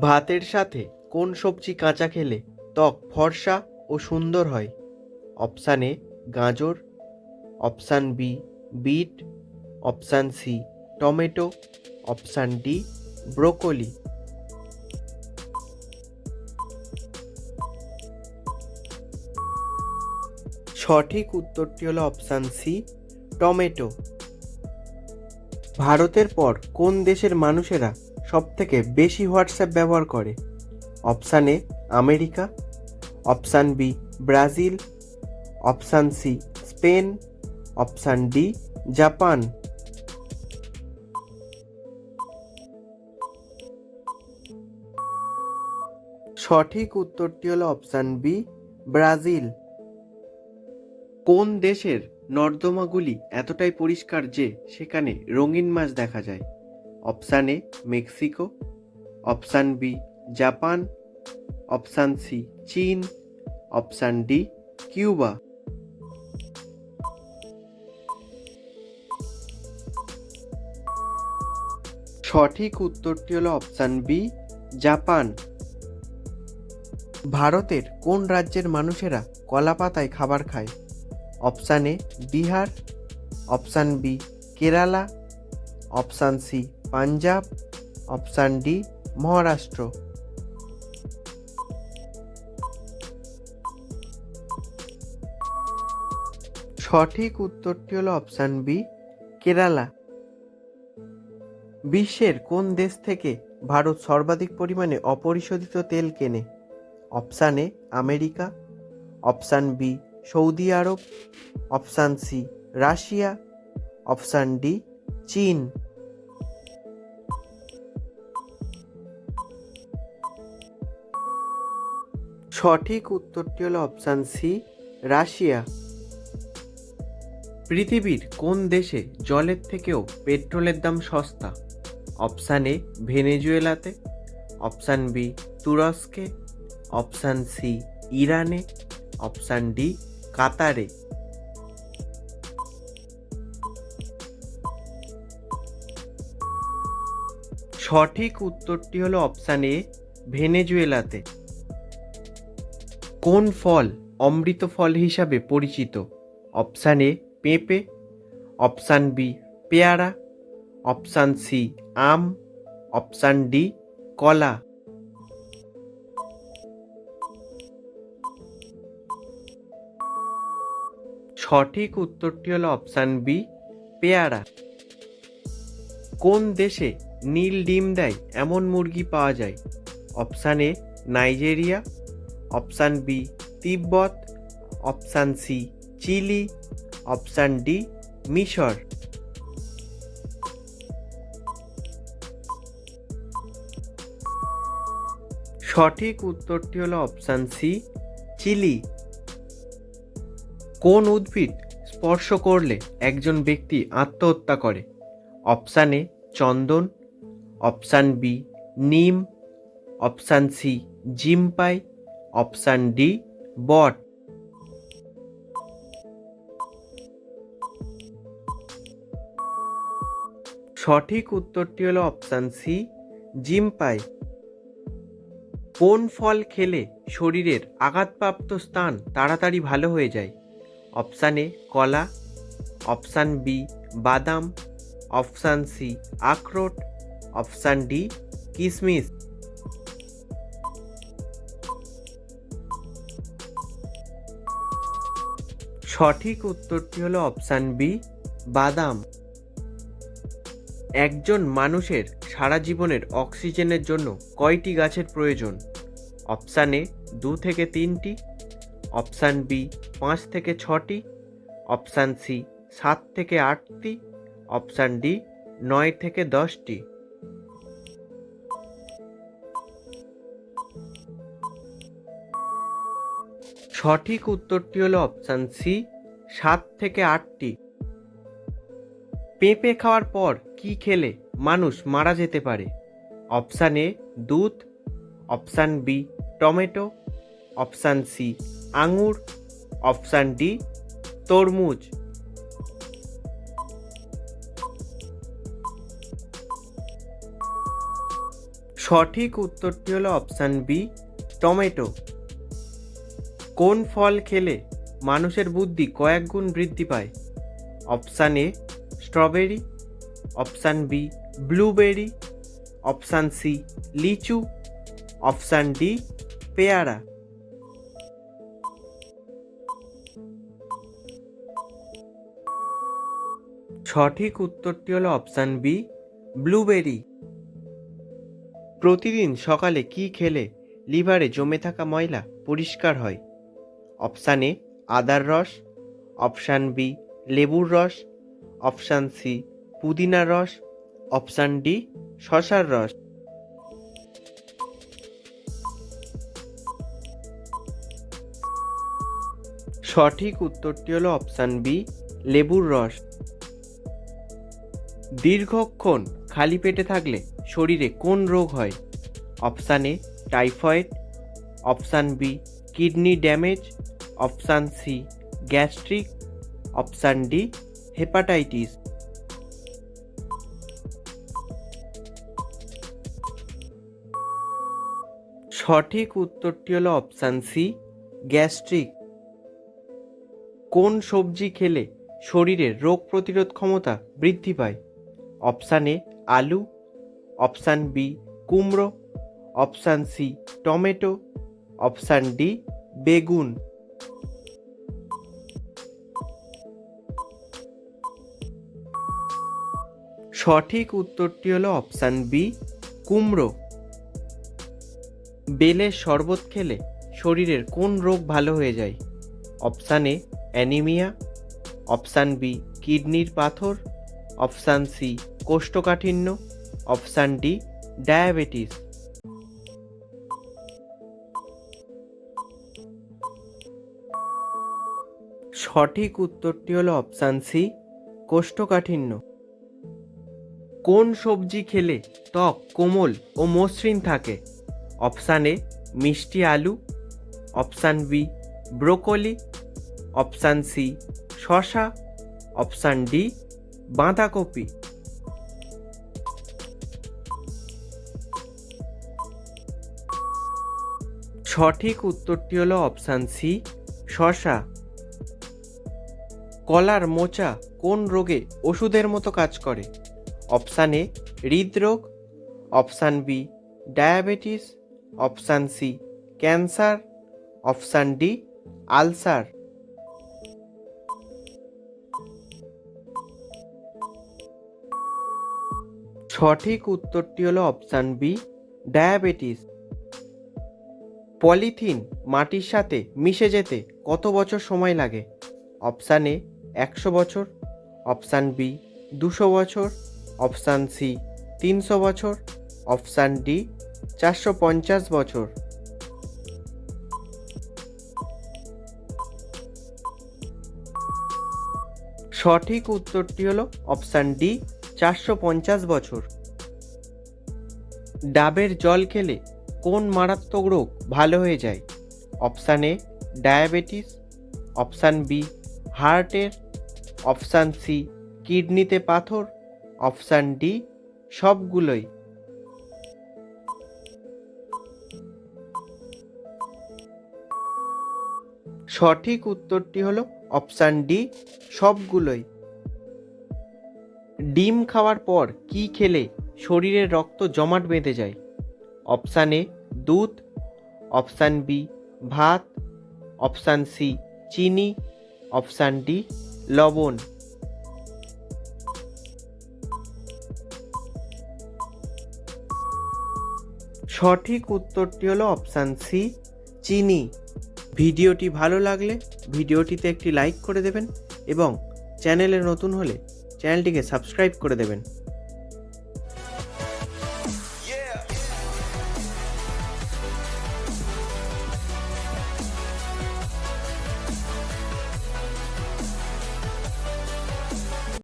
ভাতের সাথে কোন সবজি কাঁচা খেলে ত্বক ফর্সা ও সুন্দর হয়? অপশান এ, গাজর, option B, beet, option C, tomato, option D, broccoli. সঠিক উত্তরটি হলো অপশান সি, টমেটো। ভারতের পর কোন দেশের মানুষেরা সবথেকে বেশি হোয়াটসঅ্যাপ ব্যবহার করে। Option A, America. Option B, Brazil. Option C, Spain. Option D, Japan. সঠিক উত্তরটি হলো অপশান বি, ব্রাজিল। কোন দেশের নর্দমাগুলি এতটাই পরিষ্কার যে সেখানে রঙিন মাছ দেখা যায়? Option A Mexico, option B Japan, option C চীন, অপশান ডি কিউবা। সঠিক উত্তরটি হলো অপশান বি জাপান। ভারতের কোন রাজ্যের মানুষেরা কলা পাতায় খাবার খায়? Option A Bihar, option B Kerala, option C Punjab, option D, Maharashtra. সঠিক উত্তরটি হলো অপশান বি, কেরালা। বিশ্বের কোন দেশ থেকে ভারত সর্বাধিক পরিমাণে অপরিশোধিত তেল কেনে? Option A, America. Option B, Saudi Arab. Option C, Russia. Option D, চীন। সঠিক উত্তরটি হলো অপশান সি রাশিয়া। পৃথিবীর কোন দেশে জলের থেকেও পেট্রোলের দাম সস্তা? অপশান এ ভেনেজুয়েলাতে। অপশান বি তুরস্কে। অপশান সি ইরানে। অপশান ডি কাতারে। সঠিক উত্তরটি হলো অপশান এ ভেনেজুয়েলাতে। কোন ফল অমৃত ফল হিসাবে পরিচিত? অপশান এ, পেঁপে। অপশান বি, পেয়ারা। অপশান সি, আম। অপশান ডি, কলা। সঠিক উত্তরটি হলো অপশান বি, পেয়ারা। কোন দেশে নীল ডিম দেয়? এমন মুরগি পাওয়া যায়। Option A, Nigeria. Option B, Tibet, option C, Chile, option D, মিশর। সঠিক উত্তরটি হলো অপশান সি, চিলি। কোন উদ্ভিদ স্পর্শ করলে একজন ব্যক্তি আত্মহত্যা করে? অপশান এ, চন্দন। অপশান বি, নিম। Option C gympie option D, বট। সঠিক উত্তরটি হলো অপশান সি জিম জিম্পাই। কোন ফল খেলে শরীরের আঘাতপ্রাপ্ত স্থান তাড়াতাড়ি ভালো হয়ে যায়? অপশান এ, কলা। অপশান বি, বাদাম। অপশান সি, আখরোট। অপশান ডি কিশমিশ সঠিক উত্তরটি হলো অপশান বি, বাদাম। একজন মানুষের সারা জীবনের অক্সিজেনের জন্য কয়টি গাছের প্রয়োজন? অপশান এ, দু থেকে তিনটি। অপশান বি, পাঁচ থেকে ছটি। অপশান সি, সাত থেকে আটটি। অপশান ডি, নয় থেকে দশটি। সঠিক উত্তরটি হলো অপশান সি সাত থেকে আটটি। পেঁপে খাওয়ার পর কি খেলে মানুষ মারা যেতে পারে? অপশান এ, দুধ। Option B, tomato. Option C, আঙুর। অপশান ডি, তরমুজ। সঠিক উত্তরটি হলো অপশান বি, টমেটো। কোন ফল খেলে মানুষের বুদ্ধি কয়েক গুণ বৃদ্ধি পায়। Option A, strawberry, option B, blueberry, option C, লিচু, অপশান ডি, পেয়ারা। সঠিক উত্তরটি হলো অপশান বি, ব্লুবেরি। প্রতিদিন সকালে কি খেলে লিভারে জমে থাকা ময়লা পরিষ্কার হয়? অপশান এ আদার রস, অপশান বি, লেবুর রস, অপশান সি পুদিনার রস, অপশান ডি, শশার রস। সঠিক উত্তরটি হলো অপশান বি, লেবুর রস। দীর্ঘক্ষণ খালি পেটে থাকলে শরীরে কোন রোগ হয়? Option A, typhoid, option B, kidney damage option C gastric, option D hepatitis. সঠিক উত্তরটি হলো অপশান সি গ্যাস্ট্রিক। কোন সবজি খেলে শরীরের রোগ প্রতিরোধ ক্ষমতা বৃদ্ধি পায়? অপশান এ আলু। অপশান বি কুমড়ো। Option C tomato. Option D বেগুন। সঠিক উত্তরটি হলো অপশান বি, কুমড়ো। বেলের শরবত খেলে শরীরের কোন রোগ ভালো হয়ে যায়? Option A, anaemia. Option B, কিডনির পাথর। অপশান সি, কোষ্ঠকাঠিন্য। Option D, diabetes. সঠিক উত্তরটি হলো অপশান সি কোষ্ঠকাঠিন্য। কোন সবজি খেলে ত্বক কোমল ও মসৃণ থাকে? অপশান এ মিষ্টি আলু। Option B broccoli. Option C শশা অপশান ডি বাঁধাকপি। সঠিক উত্তরটি হলো অপশান সি শশা কলার মোচা কোন রোগে ওষুধের মতো কাজ করে? অপশান এ, হৃদরোগ, option B, diabetes, option C, cancer, option D, ulcer. সঠিক উত্তরটি হলো অপশান বি, ডায়াবেটিস। পলিথিন মাটির সাথে মিশে যেতে কত বছর সময় লাগে? অপশান এ একশো বছর, অপশান বি দুশো বছর, অপশান সি তিনশো বছর, অপশান ডি চারশো পঞ্চাশ বছর। সঠিক উত্তরটি হলো অপশান ডি চারশো পঞ্চাশ বছর। ডাবের জল খেলে কোন মারাত্মক রোগ ভালো হয়ে যায়? Option A diabetes, option B হার্টের অপশান সি, কিডনিতে পাথর, অপশান ডি, সবগুলোই। সঠিক উত্তরটি হলো অপশান ডি, সবগুলোই। ডিম খাওয়ার পর কি খেলে শরীরের রক্ত জমাট বেঁধে যায়? অপশান এ, দুধ। অপশান বি, ভাত। অপশান সি, চিনি। অপশান ডি লবণ। সঠিক উত্তরটি হলো অপশান সি, চিনি। ভিডিওটি ভালো লাগলে ভিডিওটিতে একটি লাইক করে দেবেন এবং চ্যানেলে নতুন হলে চ্যানেলটিকে সাবস্ক্রাইব করে দেবেন।